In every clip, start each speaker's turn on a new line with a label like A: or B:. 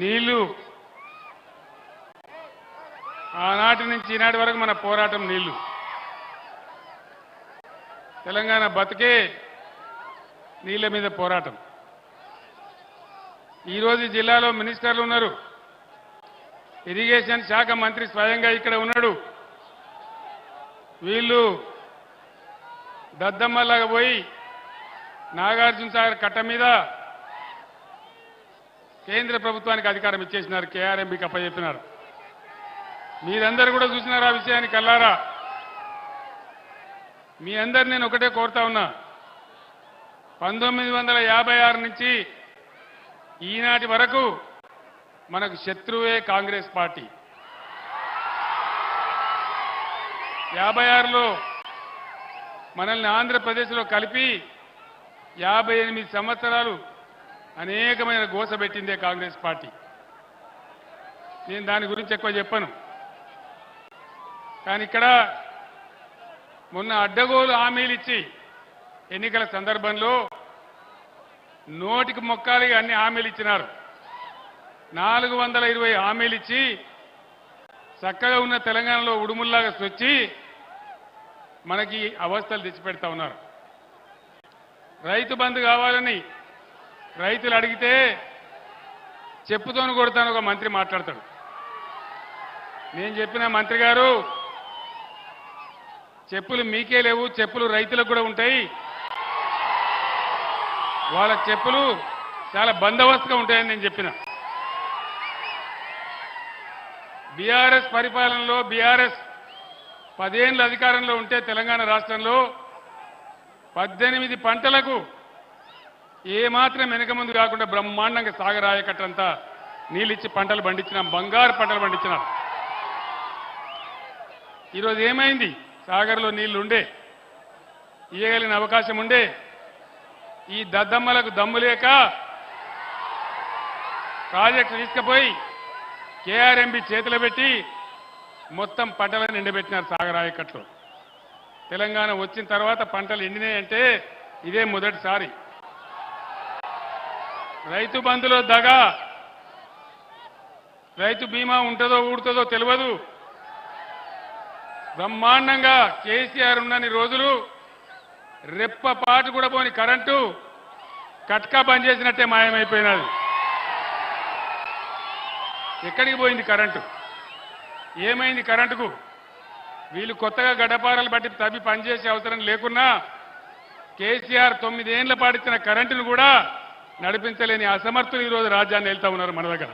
A: నీళ్ళు ఆనాటి నుంచి ఈనాటి వరకు మన పోరాటం నీళ్ళు తెలంగాణ బతికే నీళ్ళ మీద పోరాటం. ఈరోజు జిల్లాలో మినిస్టర్లు ఉన్నారు. ఇరిగేషన్ శాఖ మంత్రి స్వయంగా ఇక్కడ ఉన్నాడు. వీళ్ళు దద్దమ్మలాగా పోయి నాగార్జున సాగర్ కట్ట మీద కేంద్ర ప్రభుత్వానికి అధికారం ఇచ్చేసినారు. కేఆర్ఎంబికి అప్పచెప్పినారు మీరందరూ కూడా చూసినారు ఆ విషయాన్ని కల్లారా? మీ అందరు నేను ఒకటే కోరుతా ఉన్నా. పంతొమ్మిది వందల యాభై ఆరు నుంచి ఈనాటి వరకు మనకు శత్రువే కాంగ్రెస్ పార్టీ. యాభై ఆరులో మనల్ని ఆంధ్రప్రదేశ్లో కలిపి యాభై ఎనిమిది సంవత్సరాలు అనేకమైన గోస పెట్టిందే కాంగ్రెస్ పార్టీ. నేను దాని గురించి ఎక్కువ చెప్పను. కానీ ఇక్కడ మొన్న అడ్డగోలు హామీలు ఇచ్చి ఎన్నికల సందర్భంలో నోటికి మొక్కాలి అన్ని హామీలు ఇచ్చినారు. నాలుగు వందల ఇరవై హామీలు ఇచ్చి చక్కగా ఉన్న తెలంగాణలో ఉడుముల్లాగా వచ్చి మనకి అవస్థలు తెచ్చిపెడతా ఉన్నారు. రైతు బంధు కావాలని రైతులు అడిగితే చెప్పుతోను కొడతాను ఒక మంత్రి మాట్లాడతాడు. నేను చెప్పిన మంత్రి గారు చెప్పులు మీకే లేవు చెప్పులు రైతులకు కూడా ఉంటాయి. వాళ్ళ చెప్పులు చాలా బందోబస్తుగా ఉంటాయని నేను చెప్పిన. బీఆర్ఎస్ పరిపాలనలో బీఆర్ఎస్ పదేళ్ళు అధికారంలో ఉంటే తెలంగాణ రాష్ట్రంలో పద్దెనిమిది పంటలకు ఏమాత్రం వెనక ముందు కాకుండా బ్రహ్మాండంగా సాగరాయకట్టంతా నీళ్ళిచ్చి పంటలు పండించినాం బంగారు పంటలు పండించినాం. ఈరోజు ఏమైంది? సాగర్లో నీళ్ళు ఉండే ఇయ్యగలిగిన అవకాశం ఉండే ఈ దద్దమ్మలకు దమ్ము లేక ప్రాజెక్టు తీసుకుపోయి కేఆర్ఎంబి చేతిలో పెట్టి మొత్తం పంటలను నిండబెట్టినారు సాగరాయకట్లు తెలంగాణ వచ్చిన తర్వాత పంటలు ఎండినాయంటే ఇదే మొదటిసారి. రైతు బంధులో దగ. రైతు బీమా ఉంటుందో ఊడుతుందో తెలియదు బ్రహ్మాండంగా కేసీఆర్ ఉన్నన్ని రోజులు రెప్ప పాటు కూడా పోని కరెంటు కట్కా బంద్ చేసినట్టే మాయమైపోయినది. ఎక్కడికి పోయింది కరెంటు? ఏమైంది కరెంటుకు? వీళ్ళు కొత్తగా గడపారలు బట్టి తవ్వి పనిచేసే అవసరం లేకున్నా కేసీఆర్ తొమ్మిదేళ్ళ పాటిచ్చిన కరెంటును కూడా నడిపించలేని అసమర్థులు ఈరోజు రాజ్యాన్ని వెళ్తా ఉన్నారు మన దగ్గర.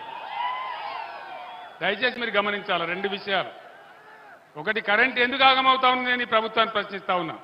A: దయచేసి మీరు గమనించాలి రెండు విషయాలు. ఒకటి కరెంట్ ఎందుకు ఆగమవుతా ఉంది నేను ఈ ప్రభుత్వాన్ని ప్రశ్నిస్తా ఉన్నా.